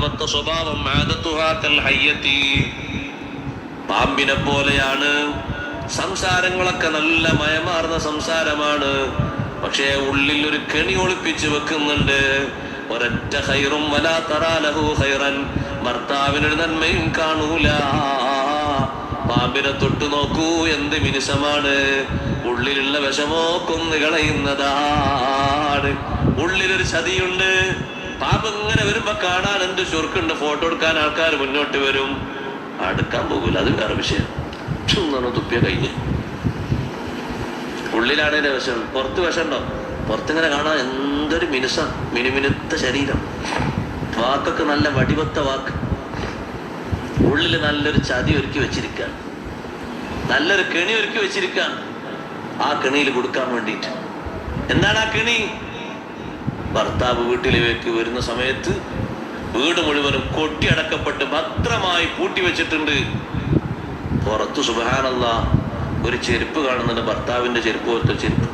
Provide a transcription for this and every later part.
അവത്ത സ്വഭാവം പാമ്പിനെ പോലെയാണ് സംസാരങ്ങളൊക്കെ നല്ല മയമാർന്ന സംസാരമാണ്. പക്ഷേ ഉള്ളിൽ ഒരു കെണി ഒളിപ്പിച്ചു വെക്കുന്നുണ്ട്. ഒരൊറ്റ ഹൈറും വലാ തറാലഹു ഹൈറൻ. ഭർത്താവിനൊരു നന്മയും കാണൂല. പാമ്പിനെ തൊട്ടു നോക്കൂ എന്ത് മിനുസമാണ്. ഉള്ളിലുള്ള വിഷമോ കൊന്നു കളയുന്നതാണ് ഉള്ളിലൊരു ചതിയുണ്ട്. പാമ്പ് ഇങ്ങനെ വരുമ്പോ കാണാൻ എന്ത് ചുരുക്കുണ്ട് ഫോട്ടോ എടുക്കാൻ ആൾക്കാർ മുന്നോട്ട് വരും. അടുക്കാൻ പോകില്ല അത് വേറെ വിഷയം. തുപ്പിയ കഴിഞ്ഞ് ഉള്ളിലാണ് എന്റെ വിഷം. പുറത്ത് വിഷമുണ്ടോ? പുറത്തിങ്ങനെ കാണാൻ എന്തൊരു മിനുസ. മിനുമിനുത്ത ശരീരം. വാക്കൊക്കെ നല്ല വടിവത്ത വാക്ക്. ഉള്ളിൽ നല്ലൊരു ചതി ഒരുക്കി വെച്ചിരിക്ക നല്ലൊരു കെണി ഒരുക്കി വെച്ചിരിക്ക ആ കെണിയിൽ കൊടുക്കാൻ വേണ്ടിയിട്ട്. എന്താണ് ആ കെണി? ഭർത്താവ് വീട്ടിലേക്ക് വരുന്ന സമയത്ത് വീട് മുഴുവനും കൊട്ടിയടക്കപ്പെട്ട് ഭദ്രമായി പൂട്ടി വെച്ചിട്ടുണ്ട്. പുറത്ത് സുബഹാനല്ല ഒരു ചെരുപ്പ് കാണുന്നുണ്ട് ഭർത്താവിന്റെ ചെരുപ്പ് പോലത്തെ ചെരുപ്പ്.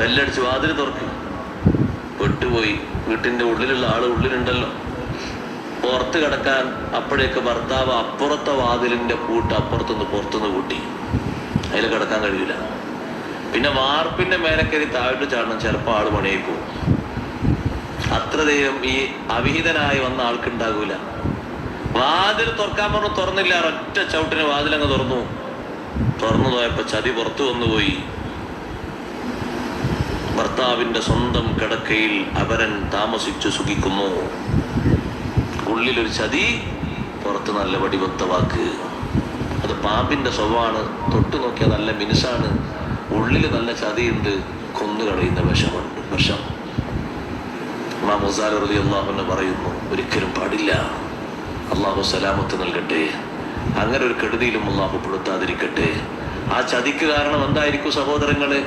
ബെല്ലടിച്ച് വാതിൽ തുറക്കും. പെട്ടുപോയി. വീട്ടിന്റെ ഉള്ളിലുള്ള ആൾ ഉള്ളിലുണ്ടല്ലോ. പുറത്ത് കിടക്കാൻ അപ്പോഴേക്ക് ഭർത്താവ് അപ്പുറത്തെ വാതിലിന്റെ പൂട്ട് അപ്പുറത്തുനിന്ന് പുറത്തുനിന്ന് കൂട്ടി അതിൽ കിടക്കാൻ കഴിയില്ല. പിന്നെ വാർപ്പിന്റെ മേലക്കരി താഴോട്ട് ചാടണം. ചിലപ്പോൾ ആൾ മണിയായി പോകും. അത്രതയും ഈ അവിഹിതനായി വന്ന ആൾക്കുണ്ടാകൂല. വാതിൽ തുറക്കാൻ പറഞ്ഞു തുറന്നില്ല ഒറ്റ ചവിട്ടിന് വാതിലങ്ങ് തുറന്നു. തുറന്നു പോയപ്പോ ചതി പുറത്തു വന്നുപോയി ഭർത്താവിന്റെ സ്വന്തം കിടക്കയിൽ അവരൻ താമസിച്ചു സുഖിക്കുന്നു. ഉള്ളിലൊരു ചതി പുറത്ത് നല്ല വടിവത്ത വാക്ക്. അത് പാമ്പിന്റെ സ്വഭാവമാണ്. തൊട്ടു നോക്കിയാൽ നല്ല മിനുസാണ്. ഉള്ളിൽ നല്ല ചതിയുണ്ട്. കൊന്നു കളയുന്ന വിഷമുണ്ട് വിഷം. ഇമാം പറയുന്നു ഒരിക്കലും പാടില്ല. അള്ളാഹു സലാമത്ത് നൽകട്ടെ. അങ്ങനെ ഒരു കെടുതിയിലും അള്ളാഹു പെടുത്താതിരിക്കട്ടെ. ആ ചതിക്ക് കാരണം എന്തായിരിക്കും സഹോദരങ്ങളെ?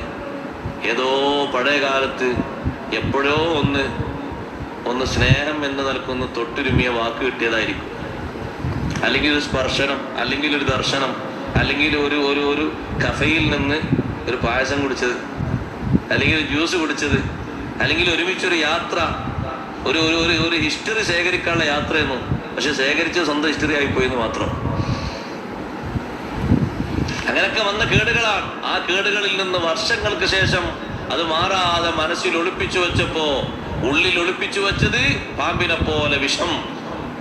ഏതോ പഴയ കാലത്ത് എപ്പോഴോ ഒന്ന് ഒന്ന് സ്നേഹം എന്ന് നൽകുന്ന തൊട്ടുരുമിയ വാക്ക് കിട്ടിയതായിരിക്കും. അല്ലെങ്കിൽ ഒരു സ്പർശനം അല്ലെങ്കിൽ ഒരു ദർശനം അല്ലെങ്കിൽ ഒരു ഒരു ഒരു കഫയിൽ നിന്ന് ഒരു പായസം കുടിച്ചത് അല്ലെങ്കിൽ ഒരു ജ്യൂസ് കുടിച്ചത്. അല്ലെങ്കിൽ ഒരുമിച്ചൊരു യാത്ര ഒരു ഒരു ഒരു ഹിസ്റ്ററി ശേഖരിക്കാനുള്ള യാത്രയെന്നു പക്ഷെ ശേഖരിച്ചത് സ്വന്തം ഹിസ്റ്ററി ആയിപ്പോയെന്ന് മാത്രം. അങ്ങനെയൊക്കെ വന്ന കേടുകളാണ്. ആ കേടുകളിൽ നിന്ന് വർഷങ്ങൾക്ക് ശേഷം അത് മാറാതെ മനസ്സിൽ ഒളിപ്പിച്ചു വെച്ചപ്പോ ഉള്ളിൽ ഒളിപ്പിച്ചു വെച്ചത് പാമ്പിനെ പോലെ വിഷം.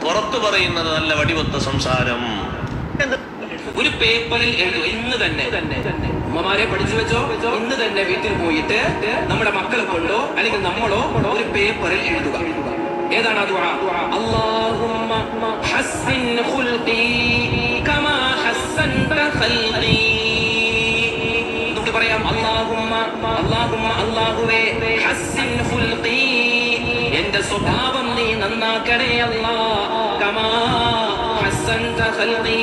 പുറത്തു പറയുന്നത് നല്ല വടിവത്ത സംസാരം. ഒരു പേപ്പറിൽ എഴുതും ഇന്ന് തന്നെ. ഉമ്മമാരെ പഠിച്ചു വെച്ചോ? ഇന്ന് തന്നെ വീട്ടിൽ പോയിട്ട് നമ്മുടെ മക്കളെ കൊണ്ടോ അല്ലെങ്കിൽ നമ്മളോ ഒരു പേപ്പറിൽ എഴുതുക. ഏതാണ് ദുആ? അല്ലാഹുമ്മ ഹസ്സിൻ ഖുൽഖി കമാ ഹസ്സൻത ഖൽഖി. നമുക്ക് പറയാം അല്ലാഹുമ്മ അല്ലാഹുമ്മ അല്ലാഹുവേ ഹസ്സിൻ ഖുൽഖി. എന്റെ സ്വഭാവം നീ നന്നാക്കണേ അല്ലാ കമാ ഹസ്സൻത ഖൽഖി.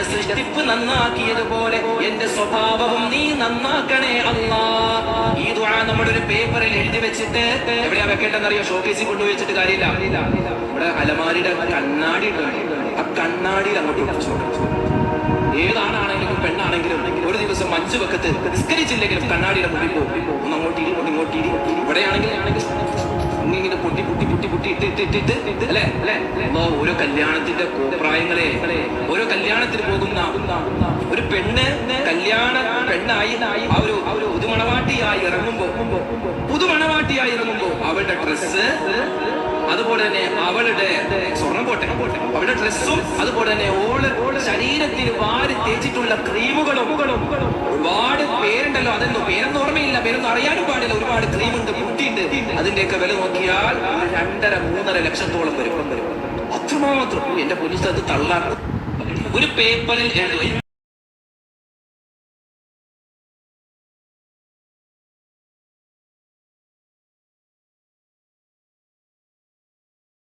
എന്റെ സൃഷ്ടിപ്പ് നന്നാക്കിയതുപോലെ എന്റെ സ്വഭാവവും നീ നന്നാക്കണേ അല്ലാ. ഈ ദുആ നമ്മുടെ ഒരു പേപ്പറിൽ എഴുതി വെച്ചിട്ട് എവിടെയാ വെക്കേണ്ടെന്നറിയോ ഷോക്കേസിൽ കൊണ്ടുപോയി വെച്ചിട്ട് കാര്യമില്ല. നമ്മുടെ അലമാരിയുടെ കണ്ണാടി. ആ കണ്ണാടിയിൽ അങ്ങോട്ട് ഏതാണാണെങ്കിലും പെണ്ണാണെങ്കിലും ഒരു ദിവസം അഞ്ചു വെക്കത്ത് നിസ്കരിച്ചില്ലെങ്കിലും കണ്ണാടിയുടെ മുമ്പിൽ പോകും. ഒന്ന് അങ്ങോട്ട് ഇരി ഇങ്ങോട്ട് ഇരി. ഇവിടെയാണെങ്കിൽ ഇങ്ങനെ പൊട്ടി പൊട്ടി പൊട്ടി പൊട്ടി ഇട്ട് ഇട്ട് ഇട്ട് ഇട്ട് അല്ലേ? അല്ലേ ഓരോ കല്യാണത്തിന്റെ കോപ്രായങ്ങളെ ഒരു പെണ്ണ് കല്യാണ പെണ്ണായി ഒരു പുതുമണവാട്ടിയായി ഇറങ്ങുമ്പോ പുതുമണവാട്ടിയായി ഇറങ്ങുമ്പോ അവളുടെ ഡ്രസ്സ് അതുപോലെ തന്നെ അവളുടെ സ്വർണം പോട്ടെ അവളുടെ ഡ്രസ്സും അതുപോലെ തന്നെ ഓൾ ശരീരത്തിന് വാരി തേച്ചിട്ടുള്ള ക്രീമുകളും ഒരുപാട് പേരുണ്ടല്ലോ. അതെന്തോ പേരൊന്നും ഓർമ്മയില്ല പേരൊന്നും അറിയാനും പാടില്ല. ഒരുപാട് ക്രീമുണ്ട് മുട്ടിയുണ്ട്. അതിന്റെയൊക്കെ വില നോക്കിയാൽ രണ്ടര മൂന്നര ലക്ഷത്തോളം വരും. അത്രമാത്രം. എന്റെ പോലീസ് അത് തള്ളാൻ ഒരു പേപ്പറിൽ എഴുതുക